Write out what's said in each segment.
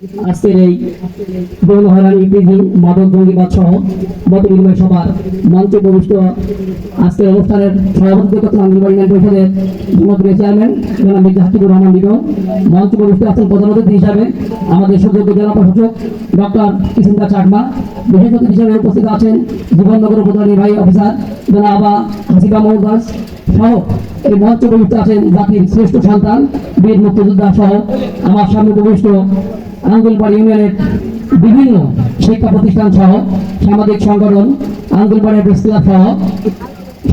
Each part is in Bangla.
আজকের এই গৌরহারান ইপিজি মাদক জঙ্গিবাদ সহ মত বিনিময় সভার মঞ্চে প্রবিষ্ট আজকের অনুষ্ঠানের করছেন আন্দোলন পরিষদের জনপ্রিয় চেয়ারম্যান জনাব মির্জা রহমান নিগম। মঞ্চে প্রবিষ্ট আছেন প্রধান অতিথি হিসাবে আমাদের সুযোগ্য জেলা প্রশাসক ডক্টর কিষেন্দা চাকমা। বিশেষ অতিথি হিসাবে উপস্থিত আছেন জীবননগর উপজেলা নির্বাহী অফিসার জনাবা হাসিবা মোহন দাস সহ এই মঞ্চ প্রবিষ্ট আছেন জাতির শ্রেষ্ঠ সন্তান বীর মুক্তিযোদ্ধা সহ আমার সামনে প্রবিষ্ট আঙ্গুলবাড়ি ইউনিয়নের বিভিন্ন শিক্ষা প্রতিষ্ঠান সহ সামাজিক সংগঠন আঙ্গুলবাড়ি প্রেস ক্লাব সহ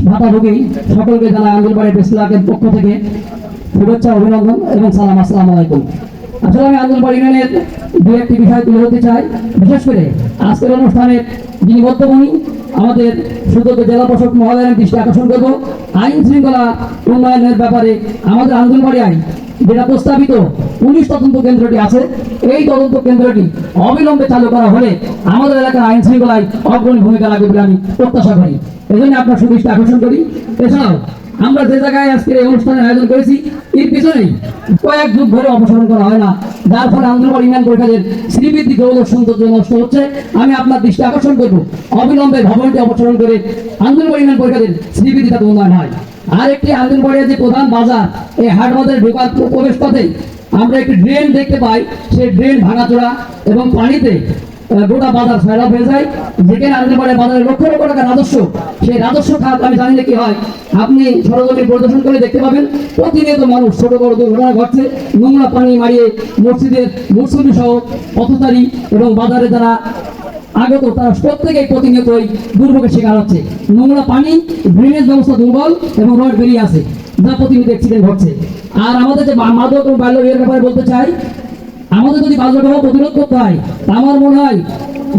ভাতাভোগী সকলকে জানায় আঙ্গুলবাড়ি প্রেস পক্ষ থেকে শুভেচ্ছা, অভিনন্দন এবং সালাম, আসসালামু আলাইকুম। আসলে আমি আঙ্গুলবাড়ি ইউনিয়নের দু একটি বিষয় তুলে ধরতে চাই। বিশেষ করে আজকের অনুষ্ঠানের যিনি মধ্যমণি আমাদের সুযোগ্য জেলা প্রশাসক মহোদয়ের দৃষ্টি আকর্ষণ করব, আইন শৃঙ্খলা উন্নয়নের ব্যাপারে আমাদের আঙ্গুলবাড়ি আইন যেটা প্রস্তাবিত পুলিশ তদন্ত কেন্দ্রটি আছে। এই তদন্ত কেন্দ্রটি অবিলম্বে চালু করা হলে আমাদের এলাকার আইন শৃঙ্খলায় অগ্রণী ভূমিকা রাখবে বলে আমি প্রত্যাশা করি। এজন্য আপনার সুদৃষ্টি আকর্ষণ করি। এছাড়াও, আমরা যে জায়গায় আজকের এই অনুষ্ঠানের আয়োজন করেছি, এর পিছনেই কয়েক যুগ ধরে অপসারণ করা হয় না। যার ফলে আন্দোলন ইউনিয়ন পরিষদের শ্রীবৃদ্ধি গৌরব সৌন্দর্য নষ্ট হচ্ছে। আমি আপনার দৃষ্টি আকর্ষণ করব। অবিলম্বে ভবনটি অপসারণ করে আন্দোলন ইউনিয়ন পরিষদের শ্রীবৃদ্ধি তাতে উন্নয়ন হয়। আর একটি আন্দোলনবাড়ির যে প্রধান বাজার, এই হাট বাজারে ঢোকার প্রবেশ পথে আমরা একটি ড্রেন দেখতে পাই, সেই ড্রেন ভাঙাচোরা এবং পানিতে গোটা বাজার ফেলা হয়ে যায়। যেখানে আনতে পারে বাজারে লক্ষ লক্ষ টাকা রাজস্ব। সেই রাজস্ব খাত, আমি জানি কি হয়। আপনি সরজমিন পরিদর্শন করে দেখতে পাবেন, প্রতিনিয়ত মানুষ, ছোট, বড় দুর্ঘটনা ঘটছে। নোংরা পানি মারিয়ে মসজিদের মুসলিম সহ পথচারী এবং বাজারে যারা আগত, তারা প্রত্যেকেই প্রতিনিয়ত ওই দুর্ভোগের শিকার হচ্ছে। নোংরা পানি ড্রেনেজ ব্যবস্থা দুর্বল এবং রড বেরিয়ে আছে যা প্রতিনিয়ত অ্যাক্সিডেন্ট ঘটছে। আর আমাদের যে মাদক এবং বাল্য বিয়ের ব্যাপারে বলতে চাই, আমাদের যদি বাল্য বিবাহ প্রতিরোধ করতে হয় আমার মনে হয়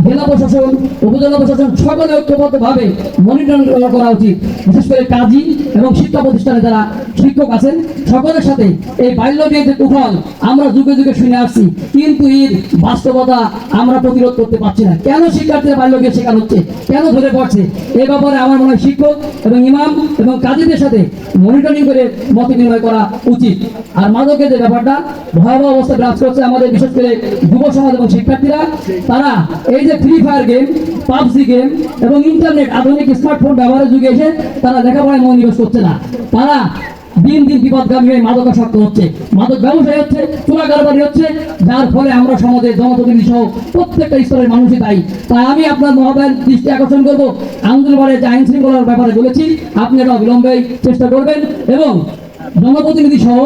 জেলা প্রশাসন, উপজেলা প্রশাসন সকলে ঐক্যবদ্ধভাবে মনিটরিং করা উচিত। বিশেষ করে কাজী এবং শিক্ষা প্রতিষ্ঠানে যারা শিক্ষক আছেন, সকলের সাথে এই বাল্য বিয়ে যে কুফল আমরা যুগে যুগে শুনে আসছি। কিন্তু এর বাস্তবতা আমরা প্রতিরোধ করতে পারছি না। কেন শিক্ষার্থীরা বাল্য বিয়ে শেখানো হচ্ছে? কেন ধরে পড়ছে? এ ব্যাপারে আমার মনে হয় শিক্ষক এবং ইমাম এবং কাজীদের সাথে মনিটরিং করে মত বিনিময় করা উচিত। আর মাদকের যে ব্যাপারটা, ভয়াবহ অবস্থা বিরাজ করছে আমাদের বিশেষ করে যুব সমাজ এবং শিক্ষার্থীরা। তারা এই যে free fire game PUBG game এবং ইন্টারনেট আধুনিক স্মার্টফোন ব্যবহারের যুগে এসে তারা লেখাপড়ায় মনোনিবেশ করছে না। তারা দিন দিন বিপদগামী হয়ে মাদকাসক্ত হচ্ছে। মাদক ব্যবসায়ী হচ্ছে, চোরা কারবারি হচ্ছে, যার ফলে আমরা সমাজের জনপ্রতিনিধি সহ প্রত্যেকটা স্তরের মানুষই তাই তাই আমি আপনার মহোদয়ের দৃষ্টি আকর্ষণ করব। আন্দোলনের যে আইন শৃঙ্খলার ব্যাপারে বলেছি, আপনি এটা অবিলম্বে চেষ্টা করবেন এবং জনপ্রতিনিধি সহ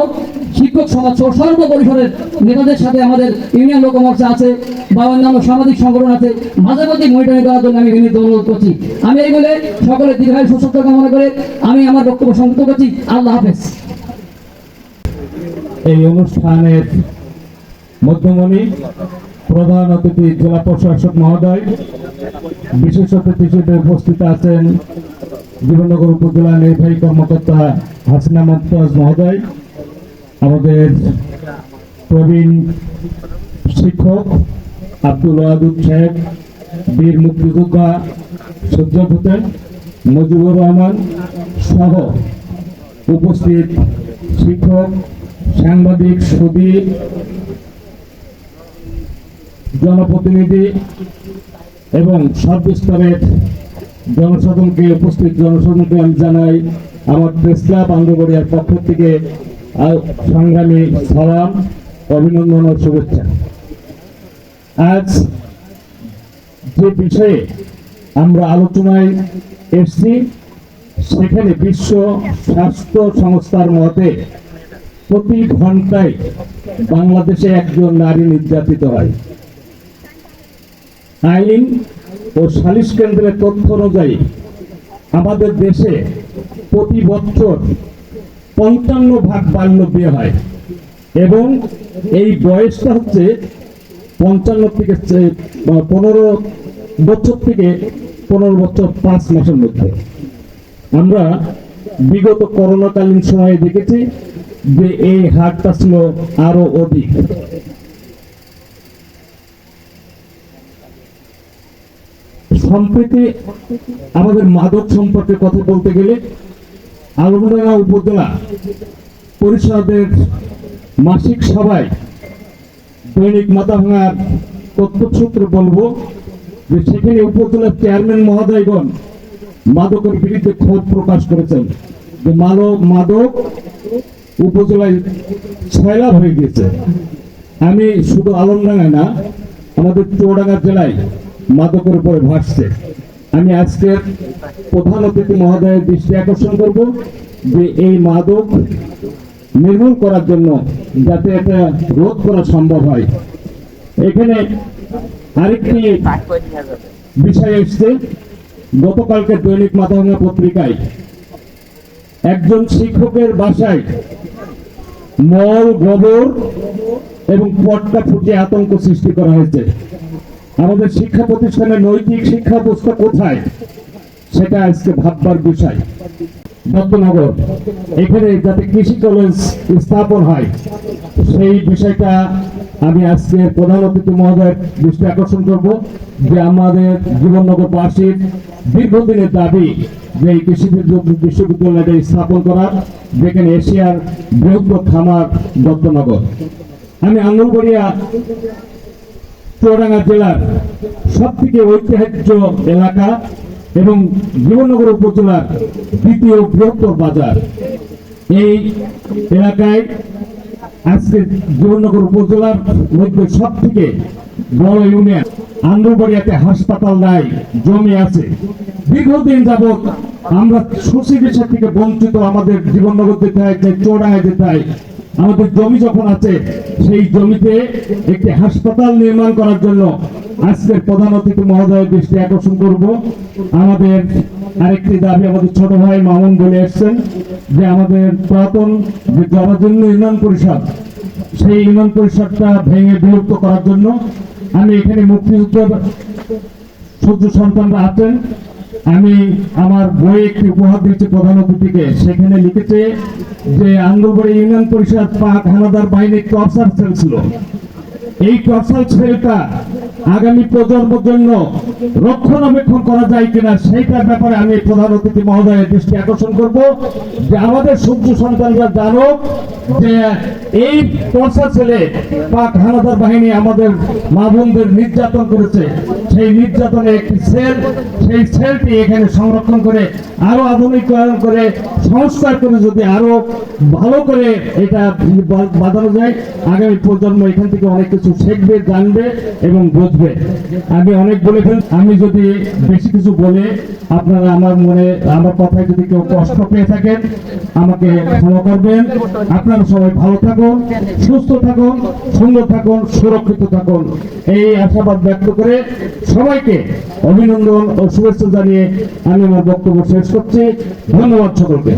শিক্ষক সমাজ সহ সর্বপরিসরের নেতাদের সাথে আমাদের ইউনিয়ন লোক মোর্চা আছে বা অন্যান্য সামাজিক সংগঠন আছে মাঝে মাঝে মনিটরিং করার জন্য আমি বিনীত অনুরোধ করছি। আমি এই বলে সকলের দীর্ঘায়ু সুস্থ কামনা করে আমি আমার বক্তব্য সমাপ্ত করছি। আল্লাহ হাফেজ। এই অনুষ্ঠানের মধ্যমণি প্রধান অতিথি জেলা প্রশাসক মহোদয়, বিশেষ অতিথি হিসেবে উপস্থিত আছেন জীবননগর উপজেলা নির্বাহী কর্মকর্তা হাসিনা মমতাজ মহোদয় আমাদের প্রবীণ শিক্ষক আব্দুল ওয়াদুদ সাহেব, বীর মুক্তিযোদ্ধা সজ্জত হোসেন, মুজিবুর রহমান সহ উপস্থিত শিক্ষক, সাংবাদিক সুদী জনপ্রতিনিধি এবং সর্বস্তরের জনসাধারণকে উপস্থিত জনসাধারণকে আমি জানাই আমার প্রেস ক্লাব আন্দোলনের পক্ষ থেকে সংগ্রামী সালাম অভিনন্দন ও শুভেচ্ছা। আজ যে বিষয়ে আমরা আলোচনায় এসছি, সেখানে বিশ্ব স্বাস্থ্য সংস্থার মতে প্রতি ঘন্টায় বাংলাদেশে একজন নারী নির্যাতিত হয়। আইন ও সালিশ কেন্দ্রের তথ্য অনুযায়ী আমাদের দেশে প্রতি বছর পঞ্চান্ন ভাগ বাল্য বিয়ে হয়। এবং এই বয়সটা হচ্ছে পঞ্চান্ন থেকে পনেরো বছর থেকে পনেরো বছর পাঁচ মাসের মধ্যে। আমরা বিগত করোনাকালীন সময়ে দেখেছি যে এই হারটা ছিল আরও অধিক। সম্প্রতি আমাদের মাদক সম্পর্কে কথা বলতে গেলে আলমডাঙ্গা উপজেলা পরিষদের মাসিক সভায় দৈনিক মাথাভাঙার তথ্যসূত্রে বলব যে সেখানে উপজেলার চেয়ারম্যান মহোদয়গণ মাদকের বিরুদ্ধে ক্ষোভ প্রকাশ করেছেন। যে মাদক মাদক উপজেলায় ছয়লাভ হয়ে গেছে আমি শুধু আলমডাঙ্গায় না, আমাদের চৌডাঙ্গা জেলায় মাদকের উপরে ভাসছে। আমি আজকে প্রধান অতিথি মহোদয়ের দৃষ্টি আকর্ষণ করব যে এই মাদক নির্মূল করার জন্য যাতে এটা রোধ করা সম্ভব হয়। এখানে আরেকটি বিষয় এসছে। গতকালকে দৈনিক মাথাভাঙা পত্রিকায় একজন শিক্ষকের বাসায় মল, গোবর এবং পটকা ফুটিয়ে আতঙ্ক সৃষ্টি করা হয়েছে। আমাদের শিক্ষা প্রতিষ্ঠানের নৈতিক শিক্ষা ব্যবস্থা কোথায়? সেটা আজকে ভাববার বিষয়। দত্তনগর এখানে যাতে কৃষি কলেজ স্থাপন হয়, সেই বিষয়টা আমি আজকে প্রধান অতিথি মহোদয়ের দৃষ্টি আকর্ষণ করব যে আমাদের জীবননগর বাসীর দীর্ঘদিনের দাবি যে এই কৃষি বিশ্ববিদ্যালয়টা স্থাপন করা যেখানে এশিয়ার বৃহত্তর খামার দত্তনগর আমি আঙ্গলগড়িয়া চুয়াডাঙ্গা জেলার সব থেকে ঐতিহাস্য এলাকা এবং জীবননগর উপজেলার দ্বিতীয় বৃহত্তর বাজার। এই এলাকায় আজকে জীবননগর উপজেলার মধ্যে সব থেকে বড় ইউনিয়ন আন্দরবাড়িয়াতে হাসপাতাল নাই, জমি আছে। দীর্ঘদিন যাবৎ আমরা সুচিকিৎসা থেকে বঞ্চিত আমাদের জীবননগর যেতে হয়, যে যেতে হয় আমাদের জমি যখন আছে, সেই জমিতে একটি হাসপাতাল নির্মাণ করার জন্য আজকের প্রধান অতিথি মহোদয়ের দৃষ্টি আকর্ষণ করব। আমাদের আরেকটি দাবি আমাদের ছোট ভাই মামুন বলে এসছেন যে আমাদের পুরাতন যে জরাজন্য ইউনিয়ন পরিষদ, সেই ইউনিয়ন পরিষদটা ভেঙে বিলুপ্ত করার জন্য আমি এখানে মুক্তিযুদ্ধের সূর্য সন্তানরা আছেন। আমি আমার বই একটি উপহার দিয়েছি প্রধান অতিথিকে। সেখানে লিখেছে যে আন্দোলবাড়ি ইউনিয়ন পরিষদ পাক হানাদার বাহিনীর টর্চার সেল ছিল। এই টর্চার সেলটা আগামী প্রজন্মের জন্য রক্ষণাবেক্ষণ করা যায় কিনা, সেইটার ব্যাপারে আমি প্রধান অতিথি মহোদয়ের দৃষ্টি আকর্ষণ করব। যে, আমাদের সূর্য সন্তানরা জানো যে, এই টর্চার ছেলে পাক হানাদার বাহিনী আমাদের মা বোনদের নির্যাতন করেছে। সেই নির্যাতনের একটি সেল, সেই সেলটি এখানে সংরক্ষণ করে আরও আধুনিকরণ করে সংস্কার করে যদি আরও ভালো করে এটা বাঁধানো যায়, আগামী প্রজন্ম এখান থেকে অনেক কিছু শিখবে, জানবে এবং বুঝবে। আমি অনেক বলে ফেল আমি যদি বেশি কিছু বলে আপনারা আমার মনে, আমার কথায় যদি কেউ কষ্ট পেয়ে থাকেন, আমাকে ক্ষমা করবেন। আপনারা সবাই ভালো থাকুন, সুস্থ থাকুন, সুন্দর থাকুন, সুরক্ষিত থাকুন। এই আশাবাদ ব্যক্ত করে সবাইকে অভিনন্দন ও শুভেচ্ছা জানিয়ে আমি আমার বক্তব্য শেষ করছি। ধন্যবাদ সকলকে।